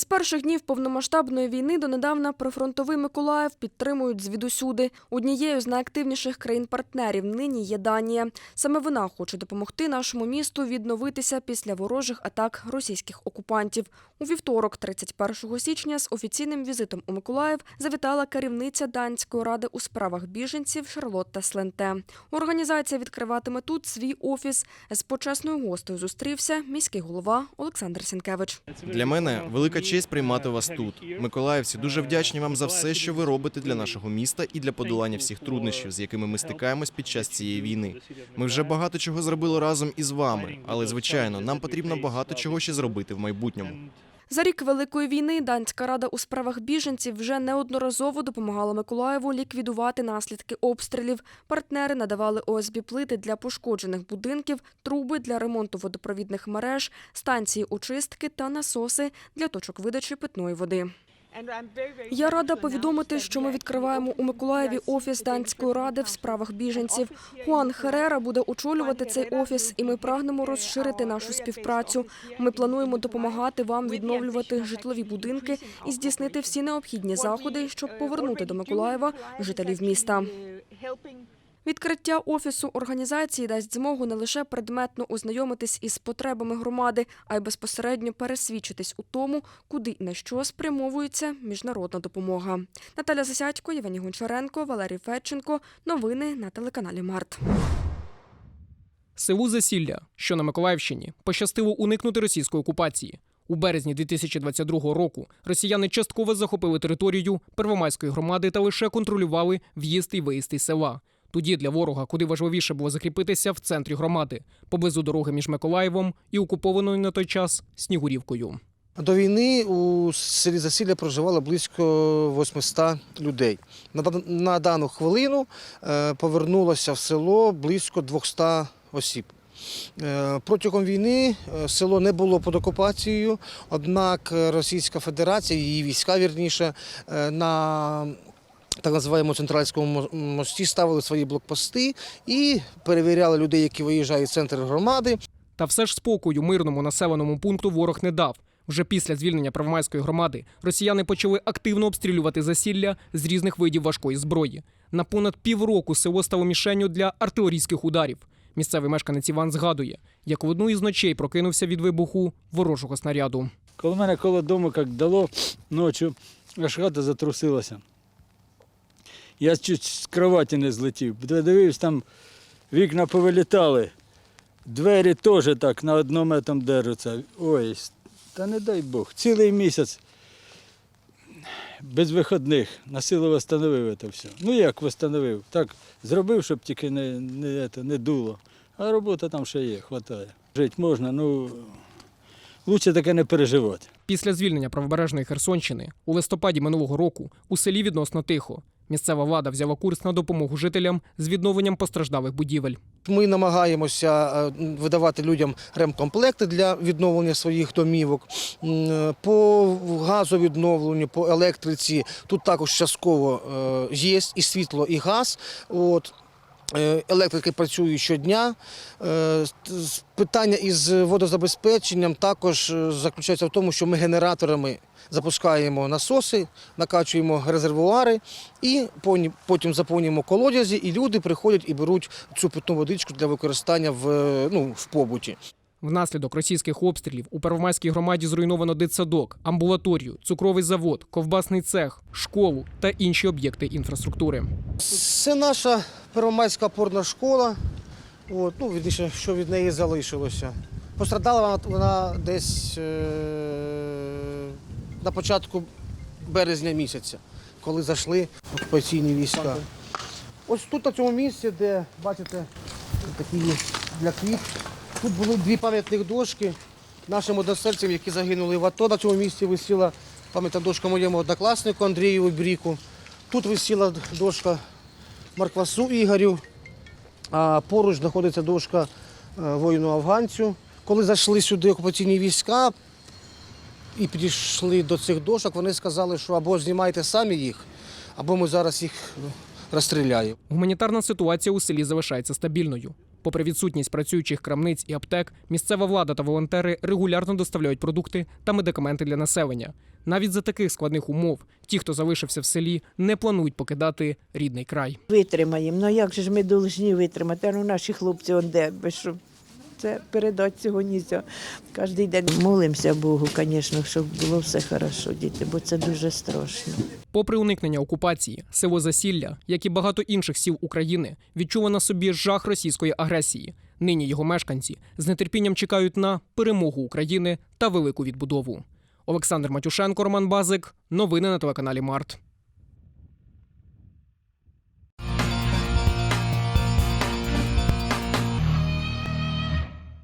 З перших днів повномасштабної війни донедавна прифронтовий Миколаїв підтримують звідусюди. Однією з найактивніших країн-партнерів нині є Данія. Саме вона хоче допомогти нашому місту відновитися після ворожих атак російських окупантів. У вівторок, 31 січня, з офіційним візитом у Миколаїв завітала керівниця Данської ради у справах біженців Шарлотта Сленте. Організація відкриватиме тут свій офіс. З почесною гостею зустрівся міський голова Олександр Сінкевич. Для мене велика честь приймати вас тут. Миколаївці дуже вдячні вам за все, що ви робите для нашого міста і для подолання всіх труднощів, з якими ми стикаємось під час цієї війни. Ми вже багато чого зробили разом із вами, але звичайно, нам потрібно багато чого ще зробити в майбутньому. За рік Великої війни Данська рада у справах біженців вже неодноразово допомагала Миколаєву ліквідувати наслідки обстрілів. Партнери надавали ОСБ плити для пошкоджених будинків, труби для ремонту водопровідних мереж, станції очистки та насоси для точок видачі питної води. Я рада повідомити, що ми відкриваємо у Миколаєві офіс Данської ради в справах біженців. Хуан Херера буде очолювати цей офіс, і ми прагнемо розширити нашу співпрацю. Ми плануємо допомагати вам відновлювати житлові будинки і здійснити всі необхідні заходи, щоб повернути до Миколаєва жителів міста. Відкриття офісу організації дасть змогу не лише предметно ознайомитись із потребами громади, а й безпосередньо пересвідчитись у тому, куди і на що спрямовується міжнародна допомога. Наталя Засядько, Євгеній Гончаренко, Валерій Федченко. Новини на телеканалі Март. Селу Засілля, що на Миколаївщині, пощастило уникнути російської окупації. У березні 2022 року росіяни частково захопили територію Первомайської громади та лише контролювали в'їзд і виїзд із села. Тоді для ворога куди важливіше було закріпитися в центрі громади, поблизу дороги між Миколаєвом і окупованою на той час Снігурівкою. До війни у селі Засілля проживало близько 800 людей. На, дану хвилину е, повернулося в село близько 200 осіб. Е, Протягом війни е, село не було під окупацією, однак Російська Федерація, її війська вірніше, на так називаємо центральському мості ставили свої блокпости і перевіряли людей, які виїжджають в центр громади. Та все ж спокою мирному населеному пункту ворог не дав. Вже після звільнення Первомайської громади росіяни почали активно обстрілювати засілля з різних видів важкої зброї. На понад півроку село стало мішенню для артилерійських ударів. Місцевий мешканець Іван згадує, як в одну із ночей прокинувся від вибуху ворожого снаряду. Коли мене коло дому як дало ночі, аж хата затрусилася. Я чуть з кроваті не злетів. Дивився, там вікна повилітали. Двері теж так на одному этом держаться. Ой, та не дай Бог. Цілий місяць без вихідних на силу встановив це все. Ну як встановив? Так зробив, щоб тільки не, не, це, не дуло. А робота там ще є, хватає. Жити можна, ну лучше таке не переживати. Після звільнення правобережної Херсонщини у листопаді минулого року у селі відносно тихо. Місцева влада взяла курс на допомогу жителям з відновленням постраждалих будівель. Ми намагаємося е, видавати людям ремкомплекти для відновлення своїх домівок. М, По газовідновленню, по електриці тут також частково е, є і світло, і газ. От. Е, Електрики працюють щодня. Е, Питання із водозабезпеченням також е, заключається в тому, що ми генераторами запускаємо насоси, накачуємо резервуари і потім заповнюємо колодязі, і люди приходять і беруть цю питну водичку для використання в, ну, в побуті. Внаслідок російських обстрілів у Первомайській громаді зруйновано дитсадок, амбулаторію, цукровий завод, ковбасний цех, школу та інші об'єкти інфраструктури. Це наша первомайська опорна школа. От, ну, вірніше, що від неї залишилося. Пострадала вона, вона десь е- на початку березня місяця, коли зайшли окупаційні війська. Ось тут на цьому місці, де бачите, такі для квіт. Тут були дві пам'ятних дошки нашим односельцям, які загинули в АТО. На цьому місці висіла пам'ятна дошка моєму однокласнику Андрію Бріку. Тут висіла дошка Марквасу Ігорю, а поруч знаходиться дошка е, воїну-афганцю. Коли зайшли сюди окупаційні війська і підійшли до цих дошок, вони сказали, що або знімайте самі їх, або ми зараз їх розстріляємо. Гуманітарна ситуація у селі залишається стабільною. Попри відсутність працюючих крамниць і аптек, місцева влада та волонтери регулярно доставляють продукти та медикаменти для населення. Навіть за таких складних умов ті, хто залишився в селі, не планують покидати рідний край. Витримаємо. Ну як же ж ми повинні витримати? Ну наші хлопці он де, без що це передати цього нельзя. Кожен день молимося Богу, звісно, щоб було все хорошо, діти, бо це дуже страшно. Попри уникнення окупації, село Засілля, як і багато інших сіл України, відчула на собі жах російської агресії. Нині його мешканці з нетерпінням чекають на перемогу України та велику відбудову. Олександр Матюшенко, Роман Базик. Новини на телеканалі Март.